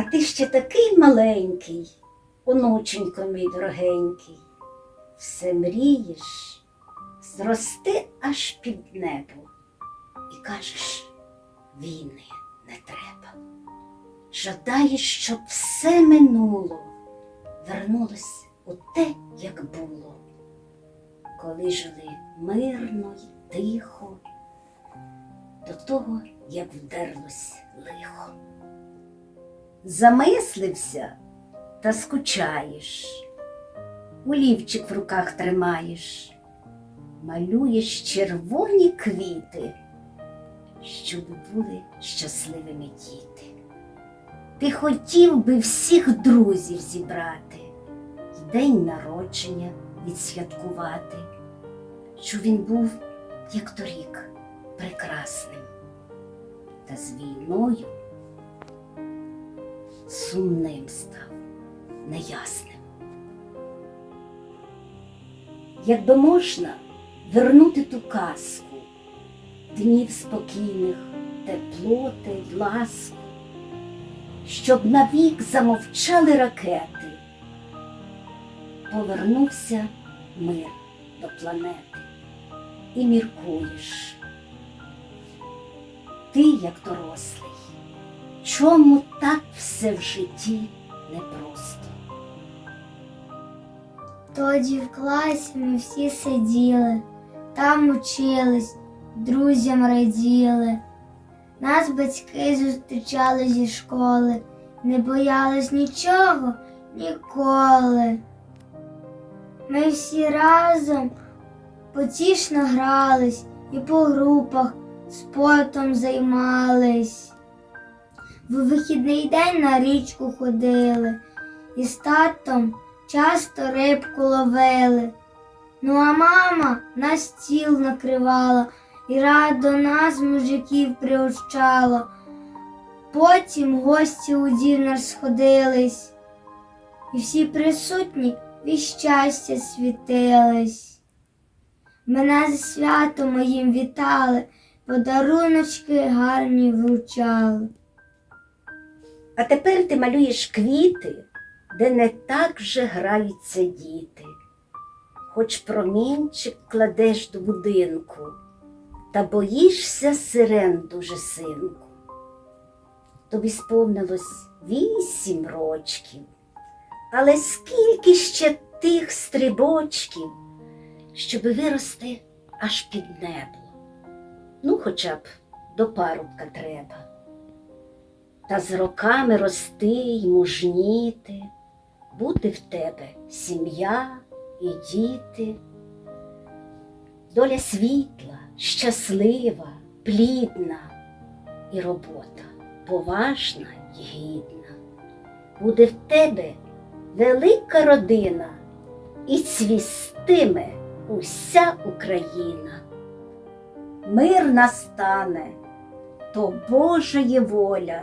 А ти ще такий маленький, онученько мій дорогенький, все мрієш зрости аж під небо і кажеш, війни не треба. Жадаєш, щоб все минуло, вернулось у те, як було, коли жили мирно й тихо, до того, як вдерлось лихо. Замислився та скучаєш, олівчик в руках тримаєш, малюєш червоні квіти, щоб були щасливими діти. Ти хотів би всіх друзів зібрати, й день народження відсвяткувати, щоб він був, як торік, прекрасним, та з війною сумним став, неясним. Якби можна вернути ту казку днів спокійних, теплоти й ласку, щоб навік замовчали ракети, повернувся мир до планети і міркуєш. Ти, як дорослий, чому так все в житті непросто? Тоді в класі ми всі сиділи, там учились, друзям раділи. Нас батьки зустрічали зі школи, не боялись нічого ніколи. Ми всі разом потішно грались і по групах спортом займались. В вихідний день на річку ходили і з татом часто рибку ловили. Ну а мама на стіл накривала і радо нас, мужиків, приучала. Потім гості у дім наш сходились, і всі присутні від щастя світились. Мене зі святом моїм вітали, подаруночки гарні вручали. А тепер ти малюєш квіти, де не так же граються діти. Хоч промінчик кладеш до будинку, та боїшся сирен дуже синку. Тобі сповнилось вісім рочків, але скільки ще тих стрибочків, щоби вирости аж під небо. Ну, хоча б до парубка треба та з роками рости й мужніти, бути в тебе сім'я і діти. Доля світла, щаслива, плідна і робота поважна й гідна. Буде в тебе велика родина і цвістиме уся Україна. Мир настане, то Божа є воля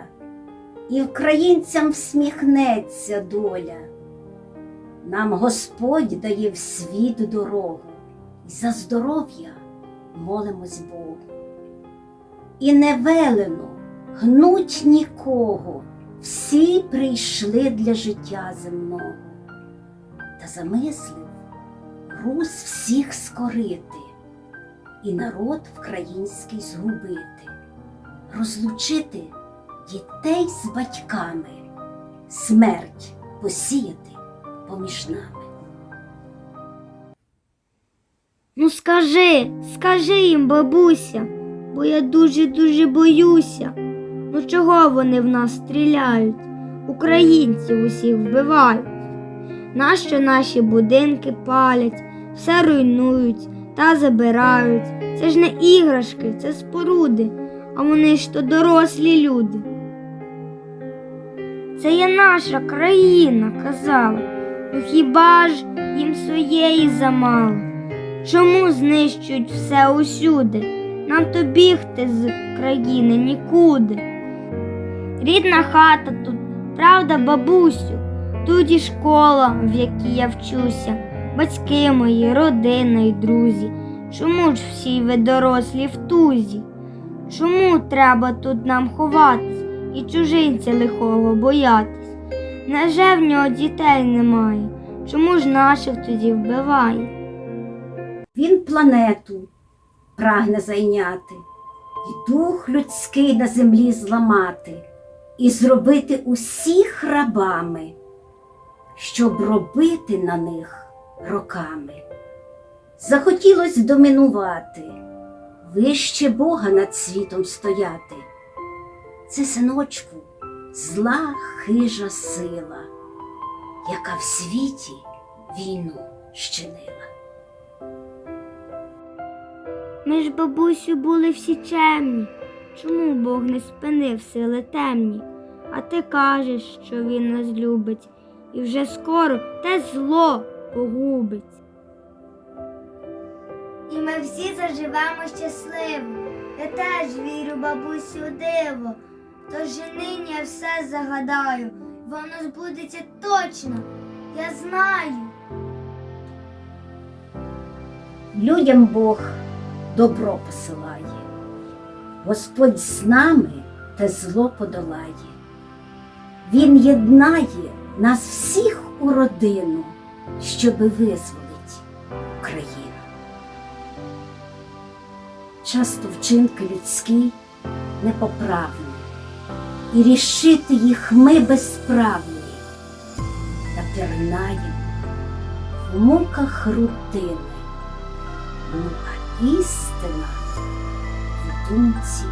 і українцям всміхнеться доля. Нам Господь дає в світ дорогу, і за здоров'я молимось Богу. І не велено гнуть нікого, всі прийшли для життя земного, та замислив рус всіх скорити, і народ вкраїнський згубити, розлучити дітей з батьками, смерть посіяти поміж нами. Ну скажи, скажи їм, бабуся, бо я дуже-дуже боюся. Ну чого вони в нас стріляють? Українців усіх вбивають. Нащо наші будинки палять, все руйнують та забирають. Це ж не іграшки, це споруди, а вони ж то дорослі люди. Це є наша країна, казала. Ну хіба ж їм своєї замало? Чому знищують все усюди? Нам то бігти з країни нікуди. Рідна хата тут, правда, бабусю, тут і школа, в якій я вчуся, батьки мої, родина і друзі. Чому ж всі ви дорослі в тузі? Чому треба тут нам ховатись і чужинця лихого боятись. Неже в нього дітей немає? Чому ж наших тоді вбиває? Він планету прагне зайняти, і дух людський на землі зламати, і зробити усіх рабами, щоб робити на них роками. Захотілось домінувати, вище Бога над світом стояти. Це, синочку, зла хижа сила, яка в світі війну щинила. Ми ж, бабусю, були всі чемні. Чому Бог не спинив сили темні? А ти кажеш, що він нас любить, і вже скоро те зло погубить. І ми всі заживемо щасливо. Я теж вірю, бабусю, у диво. Тож і нині я все загадаю, воно збудеться точно, я знаю. Людям Бог добро посилає. Господь з нами те зло подолає. Він єднає нас всіх у родину, щоби визволить Україну. Часто вчинки людські непоправні, і рішити їх ми безправні, та пірнаємо в муках рутини. Ну, а істина в думці